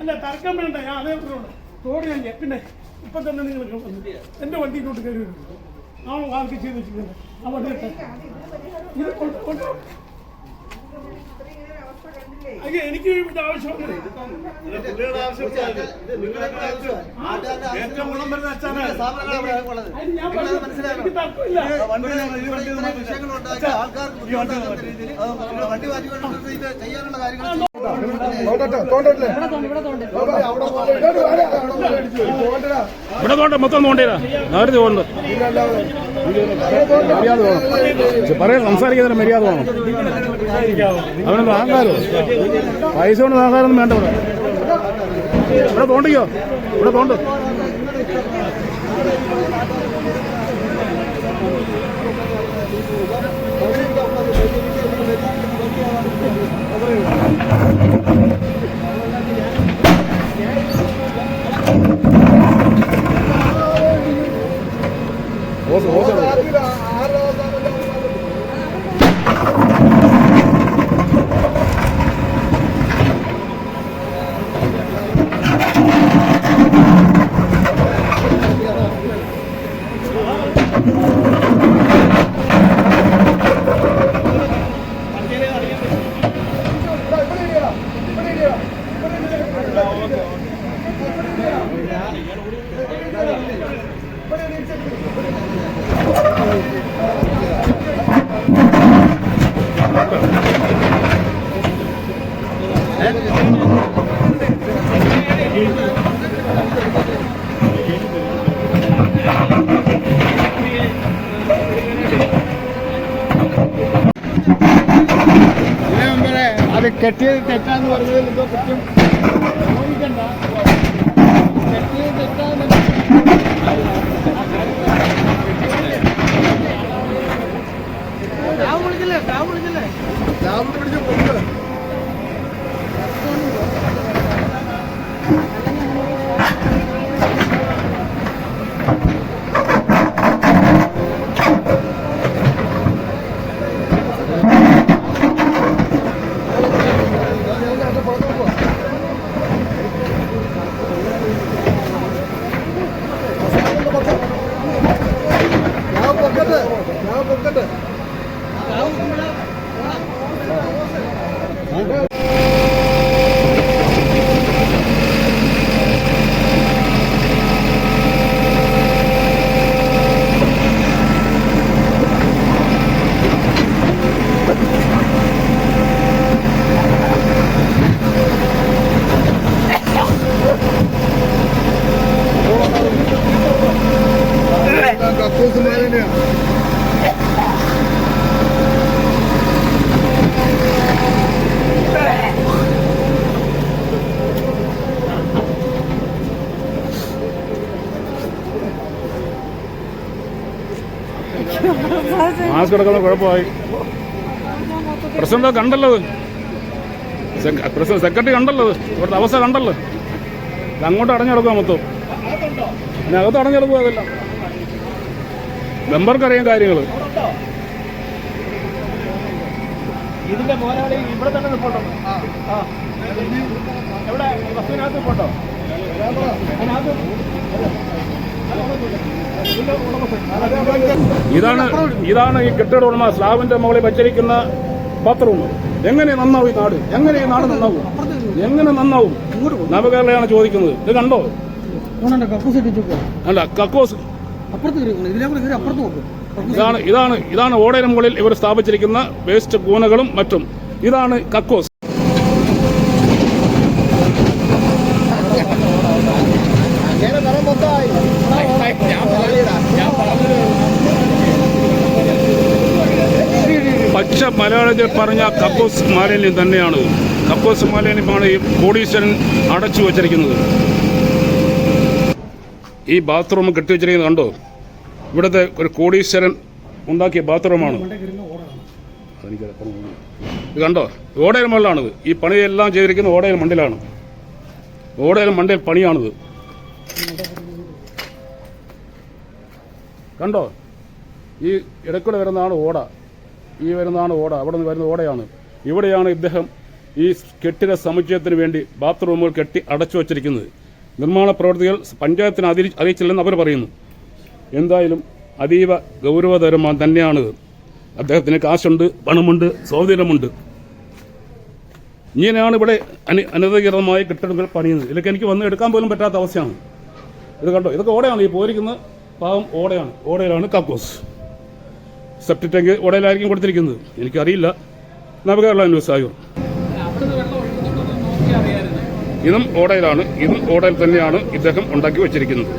അല്ല തർക്കം വേണ്ട ഞാൻ അതേ പറഞ്ഞോളൂ റോഡ് ഞാൻ. പിന്നെ ഇപ്പൊ തന്നെ നിങ്ങൾ എന്റെ വണ്ടി ഇങ്ങോട്ട് കയറി വരുന്നു ആ ആൾക്ക് ചെയ്ത് വെച്ചിട്ടുണ്ട് ആ വണ്ടി. ഇത് കൊണ്ടു കൊണ്ട് അയ്യോ എനിക്ക് ഇത് ഏറ്റവും ഗുണം വരുന്ന അച്ഛനാണ് എനിക്ക് തർക്കമില്ല. മാറ്റിക്കൊണ്ട് ഇത് ചെയ്യാനുള്ള കാര്യങ്ങൾ ഇവിടെ തോണ്ട മൊത്തം തോണ്ടേരാ. നേരത്തെ തോണ്ട് മര്യാദ വേണം. പറയാൻ സംസാരിക്കുന്നതിന് മര്യാദ വേണം. അവനൊന്ന് അഹങ്കാരോ. പൈസ കൊണ്ട് അഹങ്കാരമൊന്നും വേണ്ട ഇവിടെ. ഇവിടെ തോണ്ടിക്കോ. ഇവിടെ തോണ്ട്. 我们拿 കെട്ടിയത് തെറ്റാന്ന് പറഞ്ഞതിൽ എന്തോ കുറ്റം ചോദിക്കണ്ട കെട്ടിയത് തെറ്റാന്ന് കക്കൂസ് മാലിന്യം മാസ്ക് എടുക്കുന്ന കുഴപ്പമായി. പ്രസിഡന്റ് കണ്ടല്ലോ പ്രസിഡന്റ് സെക്രട്ടറി കണ്ടല്ലോ. ഇവിടുത്തെ അവസ്ഥ കണ്ടല്ലോ. അങ്ങോട്ട് അടഞ്ഞെടുക്കുക മൊത്തം. പിന്നെ അകത്ത് അടഞ്ഞെടുക്കുക അതല്ല മെമ്പർക്കറിയാം കാര്യങ്ങൾ ഇതിന്റെ പോരാളി ഇവിടെ തന്നെ നിൽപ്പുണ്ടോ എവിടെ? ബസ്സിനകത്ത് നിൽപ്പുണ്ടോ ഇതാണ് ഇതാണ് ഈ കെട്ടിട ഉടമ സ്ലാബിന്റെ മുകളിൽ വച്ചിരിക്കുന്ന പത്രവും എങ്ങനെ നന്നാവും ഈ നാട്? എങ്ങനെ ഈ നാട് നന്നാവും? എങ്ങനെ നന്നാവും? നവകേരളയാണ് ചോദിക്കുന്നത്. ഇത് കണ്ടോ? അല്ല കക്കോസ്. ഇതാണ് ഇതാണ് ഇതാണ് ഓടയിന് മുകളിൽ ഇവർ സ്ഥാപിച്ചിരിക്കുന്ന വേസ്റ്റ് കൂനകളും മറ്റും. ഇതാണ് കക്കോസ്. മലയാളത്തിൽ പറഞ്ഞ കപ്പോസ് മാലിന്യം തന്നെയാണ്. കപ്പോസ് മാലിന്യമാണ് ഈ കോടീശ്വരൻ അടച്ചു വച്ചിരിക്കുന്നത്. ഈ ബാത്റൂം കെട്ടിവെച്ചിരിക്കുന്നത് കണ്ടോ? ഇവിടുത്തെ ഒരു കോടീശ്വരൻ ഉണ്ടാക്കിയ ബാത്റൂമാണ്. ഇത് കണ്ടോ? ഓടയിൽ മണ്ണിലാണിത് ഈ പണിയെല്ലാം ചെയ്തിരിക്കുന്നത് ഓടയിൽ മണ്ണിലാണ്. ഓടയിൽ മണ്ണിൽ പണിയാണിത്. കണ്ടോ? ഈ ഇടയ്ക്കൂടെ വരുന്നതാണ് ഓട. ഈ വരുന്നതാണ് ഓട. അവിടെ നിന്ന് വരുന്ന ഓടയാണ്. ഇവിടെയാണ് ഇദ്ദേഹം ഈ കെട്ടിട സമുച്ചയത്തിന് വേണ്ടി ബാത്റൂമുകൾ കെട്ടി അടച്ചു വച്ചിരിക്കുന്നത്. നിർമ്മാണ പ്രവൃത്തികൾ പഞ്ചായത്തിന് അതി അറിയിച്ചില്ലെന്ന് അവർ പറയുന്നു. എന്തായാലും അതീവ ഗൗരവതരമായ തന്നെയാണ് അദ്ദേഹത്തിന് കാശുണ്ട് പണമുണ്ട് സ്വാധീനമുണ്ട്. ഇങ്ങനെയാണ് ഇവിടെ അനി അനധികൃതമായ കെട്ടിടങ്ങൾ പണിയുന്നത്. ഇതിലൊക്കെ എനിക്ക് വന്ന് എടുക്കാൻ പോലും പറ്റാത്ത അവസ്ഥയാണ്. ഇത് കണ്ടോ? ഇതൊക്കെ ഓടയാണ്. ഈ പോരിക്കുന്ന പാവം ഓടയാണ്. ഓടയിലാണ് കക്കോസ്. സെപ്റ്റി ടാങ്ക് ഉടയിലായിരിക്കും കൊടുത്തിരിക്കുന്നത്. എനിക്കറിയില്ല. നവകേരള ന്യൂസ് ആയോ? ഇതും ഓടയിലാണ് ഇതും ഓടയിൽ തന്നെയാണ് ഇദ്ദേഹം ഉണ്ടാക്കി വച്ചിരിക്കുന്നത്.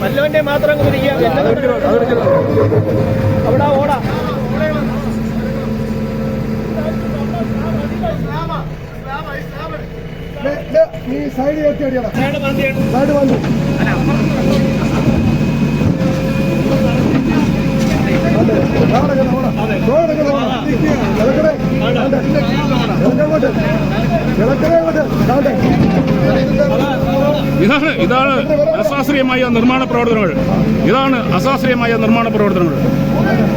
വല്ലവന്റെ മാത്രം അങ്ങ് പിടിക്കുക അവിടെ ഓടാ. നീ സൈഡ് കയറ്റി അടിയടാ. സൈഡ് വന്നു. ഇതാണ് ഇതാണ് അശാസ്ത്രീയമായ നിർമ്മാണ പ്രവർത്തനങ്ങൾ. ഇതാണ് അശാസ്ത്രീയമായ നിർമ്മാണ പ്രവർത്തനങ്ങൾ.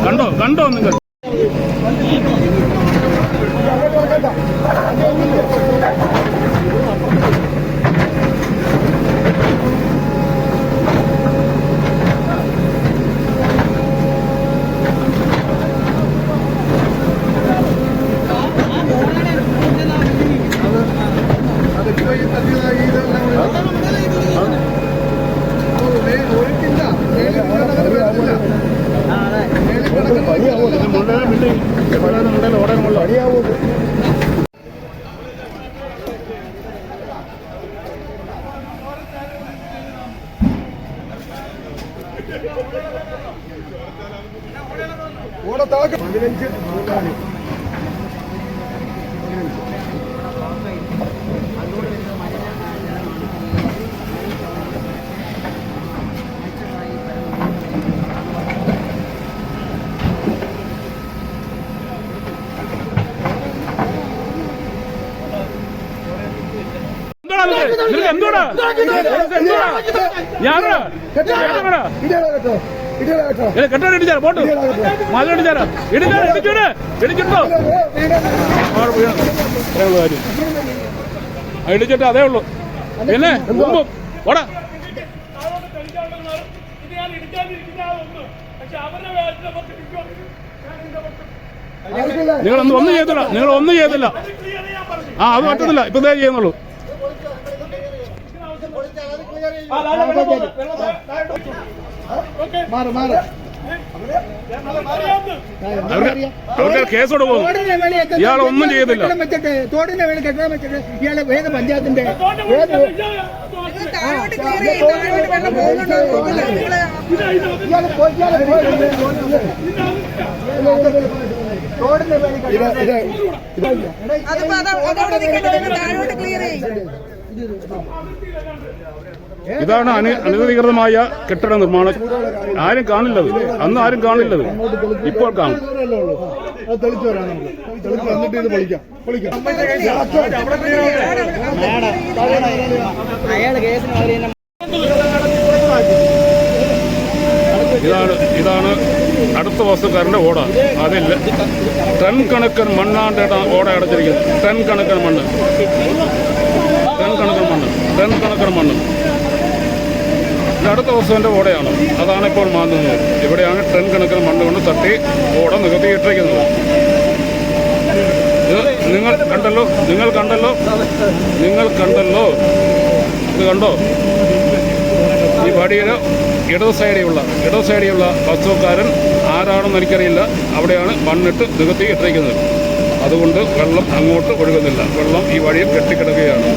കണ്ടോ കണ്ടോ നിങ്ങൾ? ഓടത്താക്ക് പതിനഞ്ച് നിനക്ക് എന്തോടാ ഞാനാ? കെട്ടോ ഇടിച്ചാരാ പോട്ടു. മല ഇടിച്ചാരാ ഇടിച്ചാരാ ഇടിച്ചൂടെ ഇടിച്ചിട്ടോ കാര്യം. ഇടിച്ചിട്ട് അതേ ഉള്ളൂ. പിന്നെ മുമ്പും ഓടാ നിങ്ങൾ ഒന്നും ചെയ്തില്ല നിങ്ങൾ ഒന്നും ചെയ്തില്ല ആ അത് പറ്റത്തില്ല. ഇപ്പൊ ഇതേ ചെയ്യുന്നുള്ളൂ. മാറ് മാറ് അവർക്ക് അവർക്ക് കേസ് കൊടുക്കും ഇയാൾ ഒന്നും ചെയ്തില്ല തോടിന്റെ വേളി കെട്ടിടം വെച്ചിട്ട് ഇയാളെ ഏത് പഞ്ചായത്തിന്റെ തോടിന്റെ വേളി അതിപ്പോ ഇതാണ് അന അനധികൃതമായ കെട്ടിട നിർമ്മാണം. ആരും കാണില്ലത്. അന്ന് ആരും കാണില്ലത്. ഇപ്പോൾ കാണും. ഇതാണ് ഇതാണ് അടുത്ത വസ്തുക്കാരന്റെ ഓട. അതില്ല ടൺ കണക്കിന് മണ്ണാണ്ട് ഓട അടച്ചിരിക്കുന്നത് ടൺ കണക്കിന് മണ്ണ്. ടൺ കണക്കിന് മണ്ണ്. ടൺ കണക്കിന് മണ്ണ്. ഇത് അടുത്ത വസ്തുവിന്റെ ഓടയാണ്. അതാണ് ഇപ്പോൾ മാന്തുന്നത്. ഇവിടെയാണ് ടൺ കണക്കിന് മണ്ണ് കൊണ്ട് തട്ടി ഓട നികത്തിയിട്ടിരിക്കുന്നത്. നിങ്ങൾ കണ്ടല്ലോ? നിങ്ങൾ കണ്ടല്ലോ? നിങ്ങൾ കണ്ടല്ലോ? ഇത് കണ്ടോ? ഈ വടിയുടെ ഇടത് സൈഡിലുള്ള ഇടത് സൈഡിലുള്ള വസ്തുക്കാരൻ ആരാണെന്ന് എനിക്കറിയില്ല. അവിടെയാണ് മണ്ണിട്ട് നികത്തി ഇട്ടിരിക്കുന്നത് അതുകൊണ്ട് വെള്ളം അങ്ങോട്ട് ഒഴുകുന്നില്ല. വെള്ളം ഈ വഴിയിൽ കെട്ടിക്കിടക്കുകയാണ്.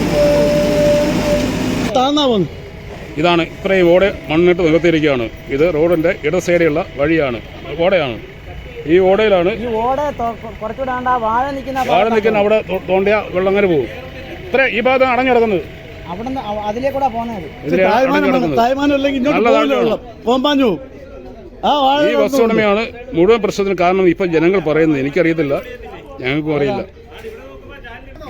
താന്നാ വന്നു. ഇതാണ് ഇത്രയും ഓടെ മണ്ണിട്ട് നികത്തിയിരിക്കുകയാണ്. ഇത് റോഡിന്റെ ഇട സൈഡിലുള്ള വഴിയാണ്. ഓടയാണ്. ഈ ഓടയിലാണ് ഈ ഓട കുറച്ചുകൂടെ ആണ്ട് ആ വാഴ നിൽക്കുന്ന അവിടെ തോണ്ടിയ വെള്ളം അങ്ങനെ പോകും. ഇത്ര ഈ ഭാഗത്ത് അടഞ്ഞു കിടക്കുന്നത് ഈ ബസ് ഉടമയാണ് മുഴുവൻ പ്രശ്നത്തിന് കാരണം ഇപ്പം ജനങ്ങൾ പറയുന്നത്. എനിക്കറിയത്തില്ല. ഞങ്ങൾക്കും അറിയില്ല.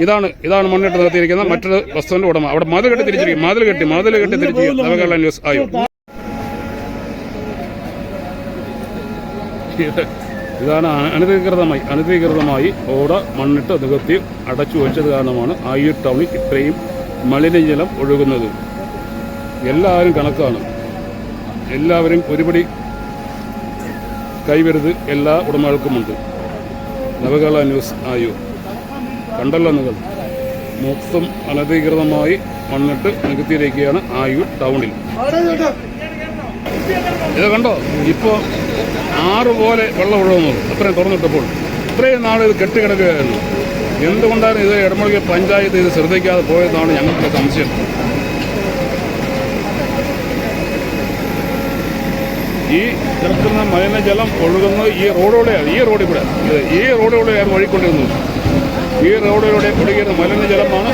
ഇതാണ് ഇതാണ് മണ്ണിട്ട് നിർത്തിയിരിക്കുന്ന മറ്റൊരു വസ്തുവിന്റെ ഉടമ. അവിടെ മതിൽ കെട്ടി തിരിച്ചിരിക്കും. മതിൽ കെട്ടി മതിൽ കെട്ടി തിരിച്ചിരിക്കും നവകേരള ന്യൂസ് ആയോ? ഇതാണ് അനധികൃതമായി അനധികൃതമായി ഓട മണ്ണിട്ട് നികത്തി അടച്ചു വെച്ചത് കാരണമാണ് ആയൂർ ടൗണിൽ ഇത്രയും മലിനജലം ഒഴുകുന്നത്. എല്ലാവരും കണക്കാണ്. എല്ലാവരും ഒരുപടി കൈവരുത് എല്ലാ ഉടമകൾക്കുമുണ്ട്. നവകേരള ന്യൂസ് ആയോ? കണ്ടല്ലോ നിങ്ങൾ. മൊത്തം അനധികൃതമായി മണ്ണിട്ട് നികത്തിയിരിക്കുകയാണ് ആയൂർ ടൗണിൽ. ഇത് കണ്ടോ? ഇപ്പോൾ ആറ് പോലെ വെള്ളം ഒഴുകുന്നത് അത്രയും തുറന്നിട്ടപ്പോൾ ഇത്രയും നാൾ ഇത് കെട്ടിക്കിടക്കുകയായിരുന്നു. എന്തുകൊണ്ടാണ് ഇത് ഇടമുഴകി പഞ്ചായത്ത് ഇത് ശ്രദ്ധിക്കാതെ പോയതാണ് ഞങ്ങൾക്ക് സംശയം. ഈ കിടക്കുന്ന മലിനജലം ഒഴുകുന്നത് ഈ റോഡിലൂടെയാണ് ഈ റോഡിൽ കൂടെ. ഈ റോഡിലൂടെയാണ് ഒഴുകിക്കൊണ്ടിരുന്നത്. ഈ റോഡിലൂടെ കുടിക്കുന്ന മലിനജലമാണ്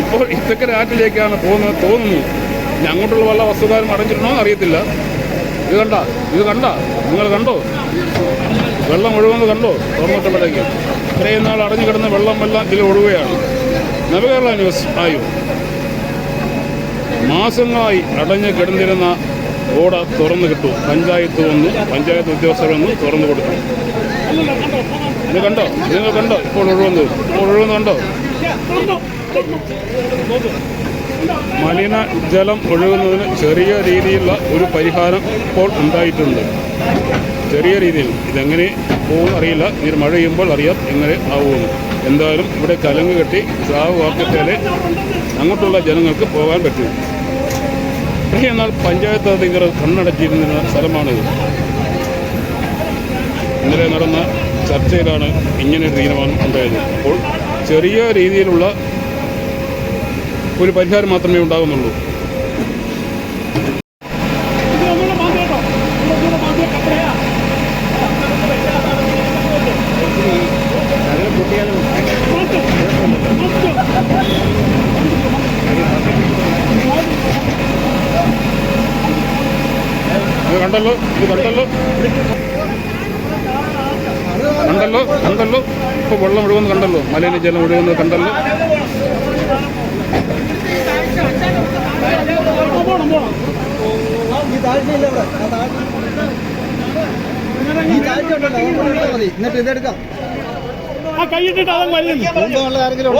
ഇപ്പോൾ ഇത്തക്കര ആറ്റിലേക്കാണ് പോകുന്നത് തോന്നുന്നു. ഇനി അങ്ങോട്ടുള്ള വല്ല വസ്തുതാരം അടഞ്ഞിട്ടുണ്ടോ എന്ന് അറിയത്തില്ല. ഇത് കണ്ട ഇത് കണ്ട നിങ്ങൾ കണ്ടോ? വെള്ളം ഒഴുകുന്നത് കണ്ടോ? തുറന്നിട്ടപ്പോഴേക്ക് ഇത്രയും നാൾ അടഞ്ഞു കിടന്ന വെള്ളം എല്ലാം ഇതിൽ ഒഴുകുകയാണ്. നവകേരള ന്യൂസ് ആയോ? മാസങ്ങളായി അടഞ്ഞു കിടന്നിരുന്ന ഓട തുറന്നു കിട്ടും. പഞ്ചായത്ത് വന്നു പഞ്ചായത്ത് ഉദ്യോഗസ്ഥർ വന്ന് തുറന്നു കൊടുത്തു. ഇത് കണ്ടോ? നിങ്ങൾ കണ്ടോ? ഇപ്പോൾ ഒഴുകുന്നത് കണ്ടോ? മലിന ജലം ഒഴുകുന്നതിന് ചെറിയ രീതിയിലുള്ള ഒരു പരിഹാരം ഇപ്പോൾ ഉണ്ടായിട്ടുണ്ട്. ചെറിയ രീതിയിൽ. ഇതെങ്ങനെ പോകും അറിയില്ല. ഇനി മഴ ചെയ്യുമ്പോൾ അറിയാം എങ്ങനെ ആവുമെന്ന്. എന്തായാലും ഇവിടെ കലങ്ങ് കെട്ടി സ്രാവ് വാർത്തിട്ടാലേ അങ്ങോട്ടുള്ള ജനങ്ങൾക്ക് പോകാൻ പറ്റും. എന്നാൽ പഞ്ചായത്ത് അധികൃതർ കണ്ണടച്ചിരുന്ന സ്ഥലമാണിത്. ഇന്നലെ നടന്ന ചർച്ചയിലാണ് ഇങ്ങനെ ഒരു തീരുമാനം ഉണ്ടായത്. അപ്പോൾ ചെറിയ രീതിയിലുള്ള ഒരു പരിഹാരം മാത്രമേ ഉണ്ടാകുന്നുള്ളൂ ഇത് നമ്മുടെ മാന്തി കേട്ടോ നമ്മുടെ മാന്തിയ കപ്പടയാ ഇത് കണ്ടല്ലോ ഇത് കണ്ടല്ലോ കണ്ടല്ലോ കണ്ടല്ലോ ഇപ്പോൾ വെള്ളം ഒഴുകുന്നത് കണ്ടല്ലോ മലയിലെ ജലം ഒഴുകുന്നത് കണ്ടല്ലോ പോണം പോണം ഈ താഴ്ചയില്ല ഇവിടെ ആ താഴ്ച ഈ താഴ്ച ഉണ്ടല്ലോ അതുകൊണ്ട് ഒഴുകുന്നത് കണ്ടല്ലോ എന്നിട്ട് ഇതെടുക്കാം ആ കൈയിട്ടിട്ട് അതങ്ങ് വരുന്നില്ല ആരെങ്കിലും